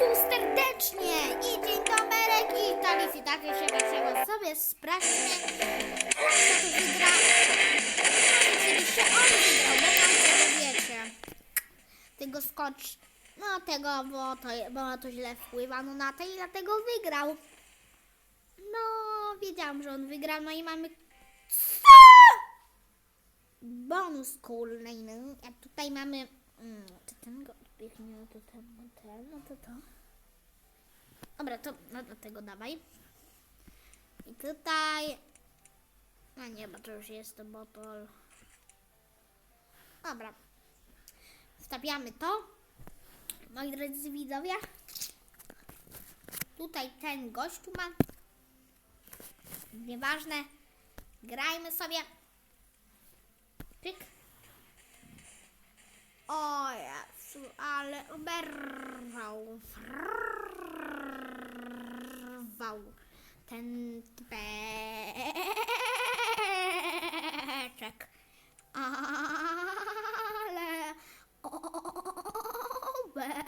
tu serdecznie i dzień doberek i tali i tak się wesoło sobie sprawdźmy kto tu wygra. Oczywiście on wygrał, bo tam tego wiecie. Tego skocz, no tego, bo to, bo to źle wpływa no na to i dlatego wygrał. No, wiedziałam, że on wygrał, no i mamy bonus kolejny. A tutaj mamy. Mm, ten go odbiegnie, no to ten, no to to. Dobra, to no do tego dawaj. I tutaj. No nie, bo to już jest to botol. Dobra. Stawiamy to. Moi drodzy widzowie. Tutaj ten gościu ma. Nieważne. Grajmy sobie. Pyk. O Jezu, ale oberwał. Frwał. Ten beczek. Ale oberwał.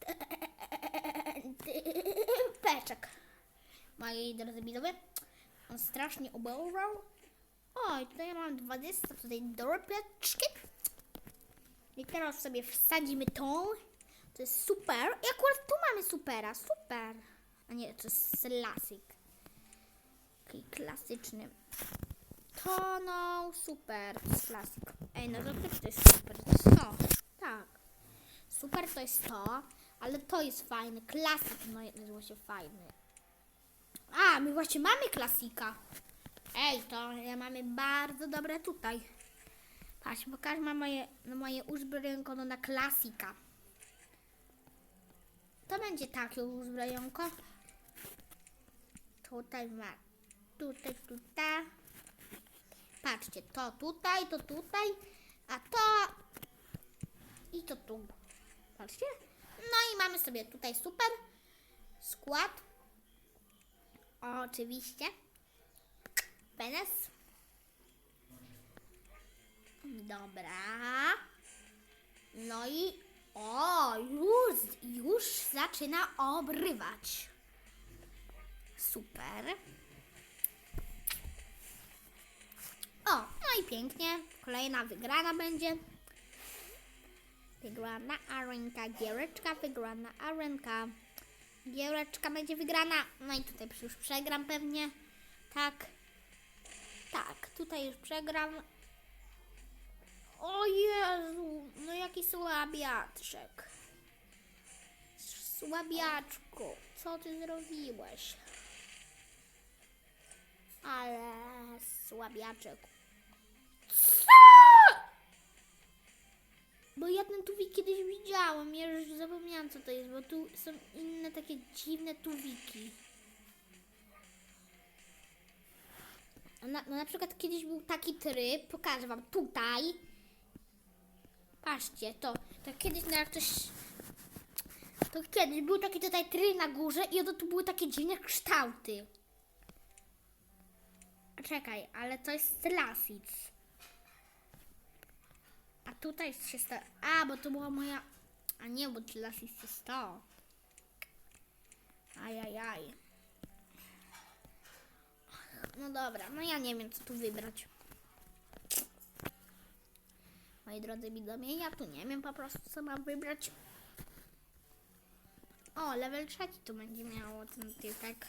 Ten typeczek. Moi drodzy widzowie, on strasznie oberwał. Oj, tutaj mam 20 tutaj dorpeczki. I teraz sobie wsadzimy tą. To jest super. I akurat tu mamy supera. Super. A nie, to jest klasik. Taki klasyczny. To no, super. To jest klasik. Ej, no to też to jest super. To jest to. Tak. Super to jest to, ale to jest fajny. Klasik no jest właśnie fajny. A, my właśnie mamy klasika. Ej, to mamy bardzo dobre tutaj. Patrz, pokaż ma moje, no moje uzbrojenko no na klasika. To będzie takie uzbrojenko. Tutaj ma, tutaj, tutaj. Patrzcie, to tutaj, to tutaj, a to i to tu. Patrzcie. No i mamy sobie tutaj super skład. Oczywiście. Penes. Dobra. No i o, już, już zaczyna obrywać. Super. O, no i pięknie. Kolejna wygrana będzie. Wygrana arenka, giereczka, wygrana arenka. Giereczka będzie wygrana. No i tutaj już przegram pewnie. Tak. Tak, tutaj już przegram. O Jezu, no jaki słabiaczek. Słabiaczku, co ty zrobiłeś? Ale słabiaczek. Co? Bo ja ten tuwik kiedyś widziałem, ja już zapomniałam co to jest, bo tu są inne takie dziwne tuwiki. Na, no na przykład kiedyś był taki tryb, pokażę wam tutaj. Patrzcie, to, to kiedyś no jak ktoś... To kiedyś był taki tutaj tryb na górze i oto tu były takie dziwne kształty. Czekaj, ale to jest Slasic. A tutaj się sta... A, bo to była moja... A nie, bo Slasic to jest to. Ajajaj. No dobra, no ja nie wiem, co tu wybrać. Moi drodzy widzowie, ja tu nie wiem po prostu, co mam wybrać. O, level trzeci tu będzie miało ten typek.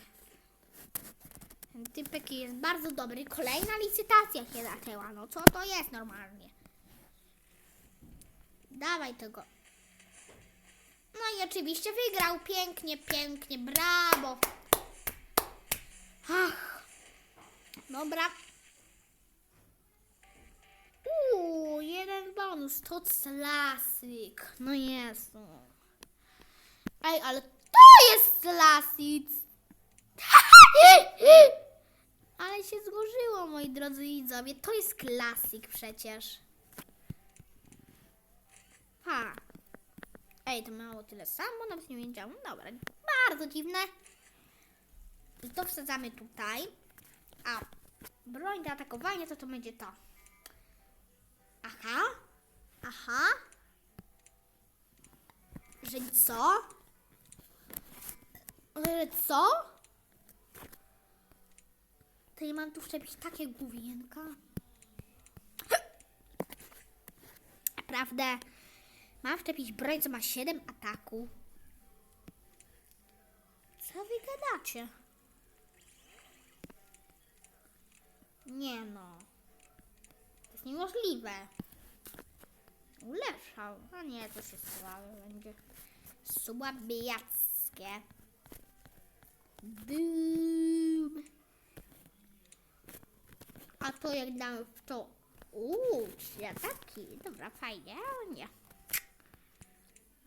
Ten typek jest bardzo dobry. Kolejna licytacja się zaczęła. No co to jest normalnie? Dawaj tego. No i oczywiście wygrał. Pięknie, pięknie. Brawo. Ach. Dobra. Uuu, jeden bonus. To classic. No jest. Ej, ale to jest classic. Ale się złożyło, moi drodzy widzowie. To jest klasik przecież. Ha. Ej, to mało tyle samo, nawet nie wiedziałam. Dobra, bardzo dziwne. I to wsadzamy tutaj. A broń do atakowania to to będzie to. Aha. Aha. Że co? Że co? To ja mam tu wszczepić takie główienka? Naprawdę? Mam wszczepić broń, co ma 7 ataku? Co wy gadacie? Nie no. Niemożliwe. Ulepszał. A nie, to się słabe będzie. Słabiackie. Boom. A to jak damy w to... Uuu, trzy ataki. Dobra, fajnie, ale nie.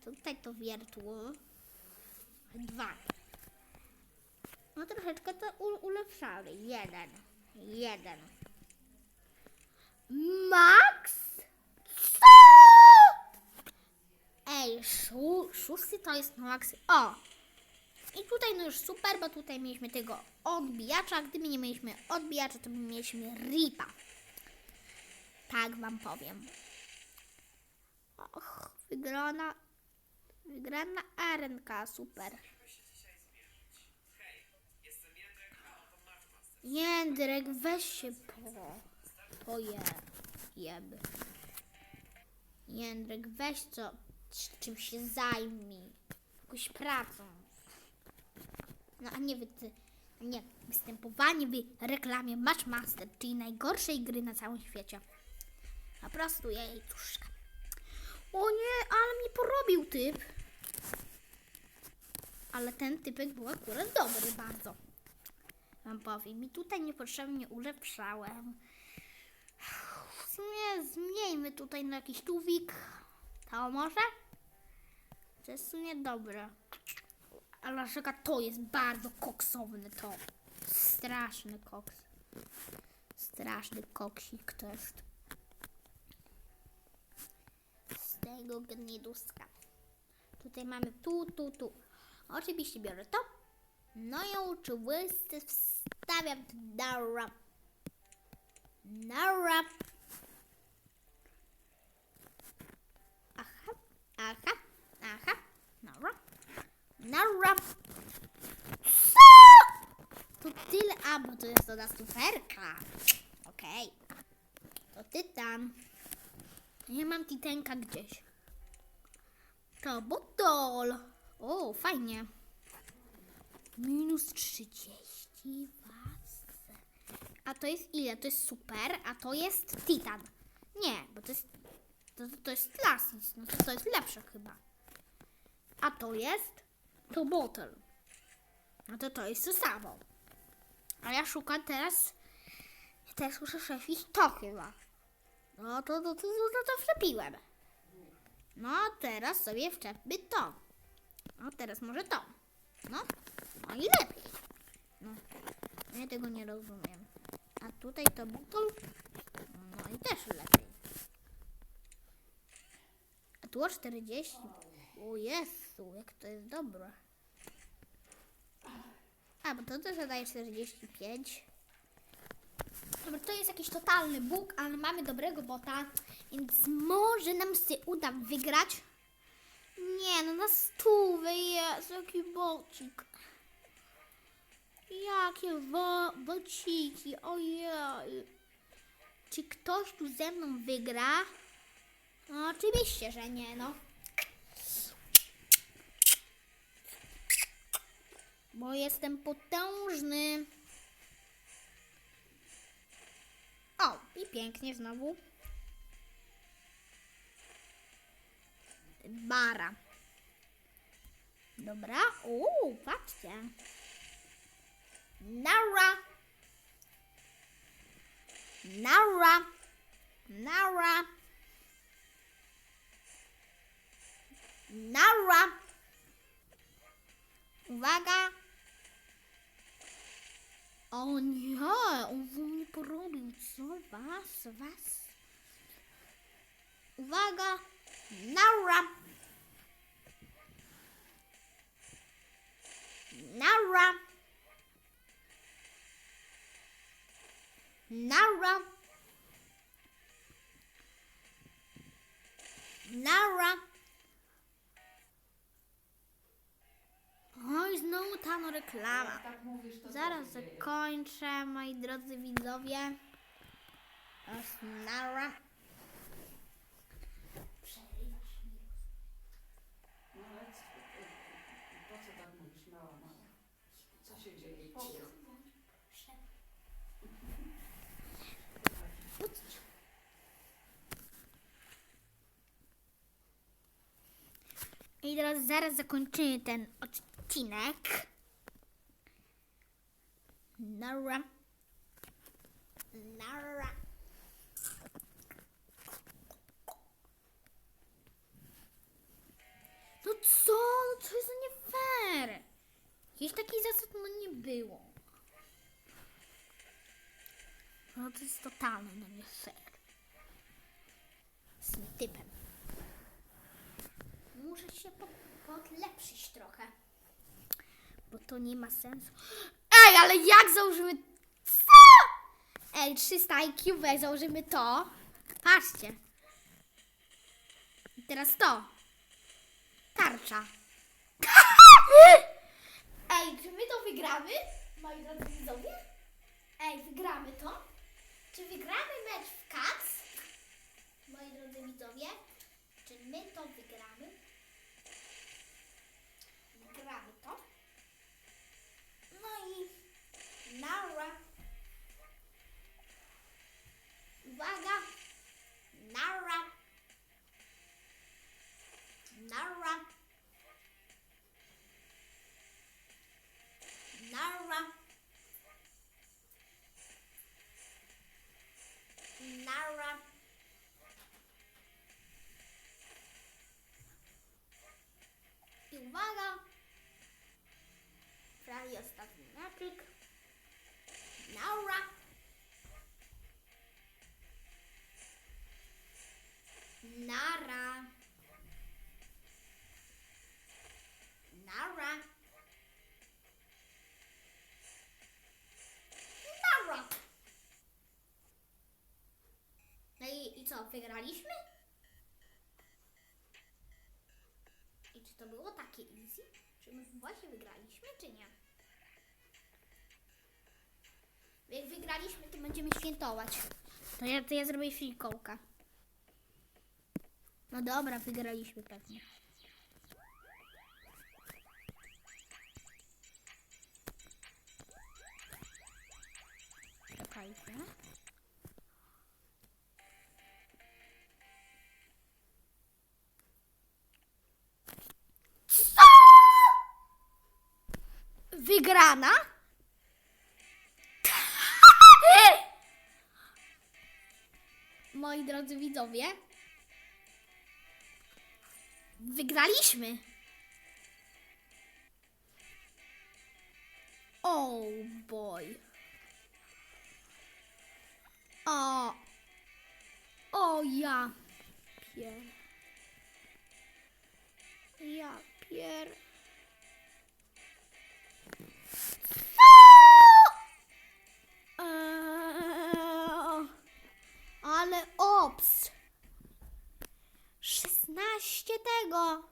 Tutaj to wiertło. Dwa. No troszeczkę to ulepszali. Jeden. Jeden. Max? Co? Ej, szó, szósty to jest max. O! I tutaj no już super, bo tutaj mieliśmy tego odbijacza. Gdyby nie mieliśmy odbijacza, to by mieliśmy ripa. Tak wam powiem. Och, wygrana, wygrana arenka, super. Jędrek, weź się po... Poje... Jeb. Jędrek, weź co... Czym się zajmij. Jakąś pracą. No a nie wy... Ty, nie, występowanie w reklamie Matchmaster, czyli najgorszej gry na całym świecie. Po prostu jej tuszka. O nie, ale mnie porobił typ. Ale ten typek był akurat dobry bardzo wam powiem. I tutaj niepotrzebnie ulepszałem. Sumie zmieńmy tutaj na jakiś tuwik. To może? To jest w sumie dobre. Ale rzeka to jest bardzo koksowny to. Straszny koks. Straszny koksik to jest. Z tego gniduska. Tutaj mamy tu, tu, tu. Oczywiście biorę to. No i oczywiście wstawiam na rap. Na rap. Aha, aha, aha. Na rap. Na rap. Co? To tyle, a bo to jest na superka. Okej. To ty tam. Ja mam titenka gdzieś. To botol. O, fajnie. Minus 30 was. A to jest ile? To jest super, a to jest titan. Nie, bo to jest. To, to jest classic. No to, to jest lepsze chyba. A to jest. To bottle. No to to jest to samo. A ja szukam teraz. Teraz muszę prześwić to chyba. No to to, to, to, to, wszczepiłem. No teraz sobie wszczepmy to. No teraz może to. No. No i lepiej. No. Ja tego nie rozumiem. A tutaj to butol. No i też lepiej. A tu o 40. O Jezu, jak to jest dobre. A, bo to też zadaje 45. Dobra, to jest jakiś totalny bóg, ale mamy dobrego bota, więc może nam się uda wygrać. Nie, no na stówę jest, jaki bocik. Jakie wo- bociki, ojej. Czy ktoś tu ze mną wygra? No, oczywiście, że nie, no. Bo jestem potężny. O, i pięknie znowu. Bara. Dobra. Uuu, patrzcie. Nara. Nara. Nara. Nara. Uwaga. O nie, on mnie porobił. Co? Was? Was? Uwaga. Nara. Nara. Nara. Nara. Reklama. Jak tak mówisz, to Zaraz dzieje? zakończę, moi drodzy widzowie. Nara. Przerywasz mi. No ale co, po co tak mówisz, mała mama? Co się dzieje? Powiedz. I teraz zaraz zakończymy ten odcinek. Nara. Nara. No co? No co jest to nie fair? Jakiejś takiej zasad no nie było. No to jest totalnie no nie fair. Z tym typem. Muszę się po- podlepszyć trochę. Bo to nie ma sensu. Ej, ale jak założymy... Co? Ej, 300 IQ, jak założymy to. Patrzcie. I teraz to. Tarcza. Ej, czy my to wygramy? Moi drodzy widzowie? Ej, wygramy to? Czy wygramy mecz w Cats? Moi drodzy widzowie, czy my to wygramy? Nara. Uwaga. Nara. Nara. Nara. Co, wygraliśmy? I czy to było takie easy? Czy my właśnie wygraliśmy, czy nie? Jak wygraliśmy, to będziemy świętować. To ja, to ja zrobię fikołka. No dobra, wygraliśmy pewnie. Czekajcie. Wygrana? Moi drodzy widzowie, wygraliśmy. Oh boy. O. O ja pier. Ja pier. Ale ops. 16 tego.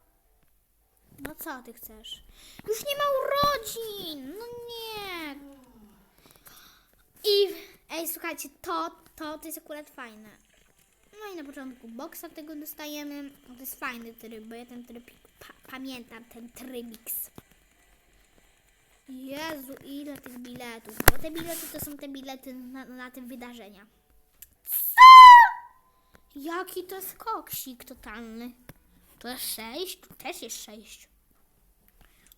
No co ty chcesz? Już nie ma urodzin. No nie. I ej, słuchajcie, to, to, to jest akurat fajne. No i na początku boksa tego dostajemy. To jest fajny tryb, bo ja ten tryb pa pamiętam, ten trybix. Jezu, ile tych biletów. Bo te bilety to są te bilety na, na te wydarzenia. Co? Jaki to jest koksik totalny. To jest 6, tu też jest 6.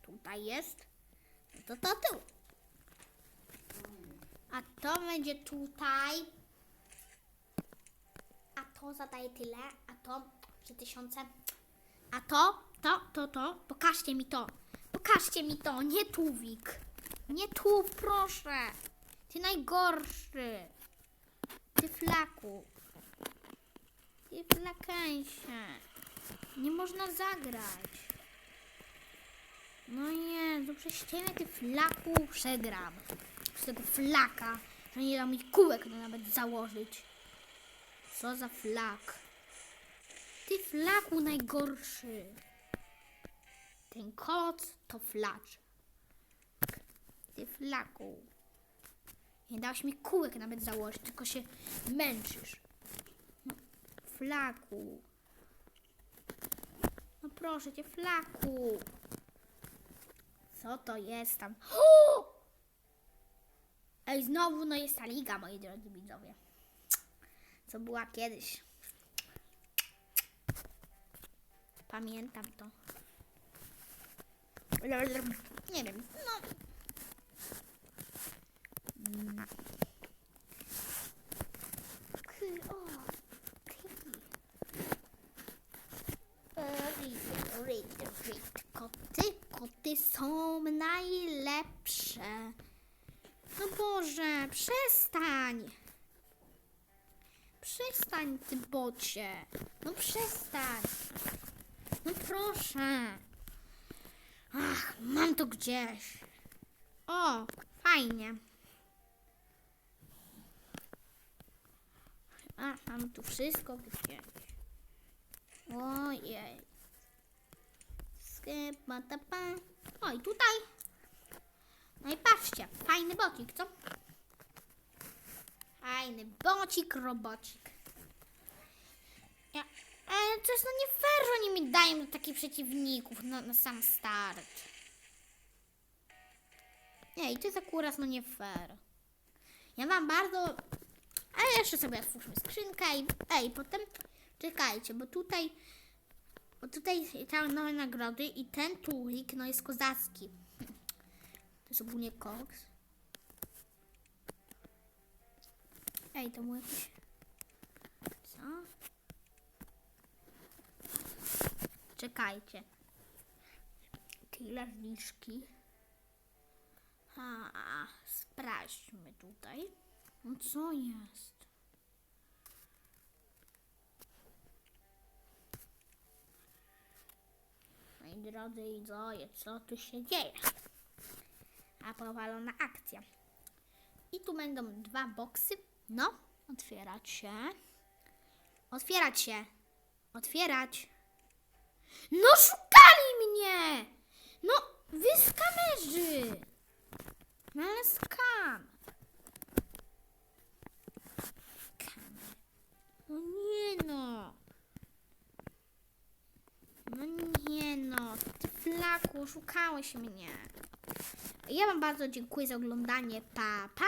Tutaj jest. To to tu. A to będzie tutaj. A to zadaje tyle. A to 3000. A to, to, to, to. Pokażcie mi to. Pokażcie mi to. Nie tuwik. Nie tu, proszę. Ty najgorszy. Ty flaku. Ty flakensie. Nie można zagrać. No nie, to przez ciebie ty flaku przegram. Z tego flaka, że nie da mi kółek nawet założyć. Co za flak. Ty flaku najgorszy. Ten koc to flacz. Ty flaku. Nie dałeś mi kółek nawet założyć, tylko się męczysz. No, flaku. No proszę cię, flaku. Co to jest tam? Ej, znowu no jest ta liga, moi drodzy widzowie. Co była kiedyś. Pamiętam to. Nie wiem, no. E. Koty, koty są najlepsze. No Boże, przestań. Przestań, ty bocie. No przestań. No proszę. Ach, mam to gdzieś. O, fajnie. A, mam tu wszystko gdzieś. Ojej. Sklepatapa. O, i tutaj. No i patrzcie, fajny bocik, co? Fajny bocik, robocik. Ja, ale to jest no nie fair, że oni mi dają takich przeciwników na, na sam start. I to jest akurat no nie fair. Ja mam bardzo... Ale jeszcze sobie otwórzmy skrzynkę i... Ej, potem... Czekajcie, bo tutaj... Bo tutaj tam nowe nagrody i ten tulik, no jest kozacki. To jest ogólnie koks. Ej, to jakiś... Co? Czekajcie. Tyle zniżki. A, sprawdźmy tutaj. No co jest? Moi drodzy widzowie, co tu się dzieje? A powalona akcja. I tu będą dwa boksy. No, otwierać się. Otwierać się. Otwierać. No szukali mnie! No, wy skamerzy! No ale skam. No nie no. No nie no. Ty flaku, szukałeś mnie. Ja wam bardzo dziękuję za oglądanie. Pa, pa!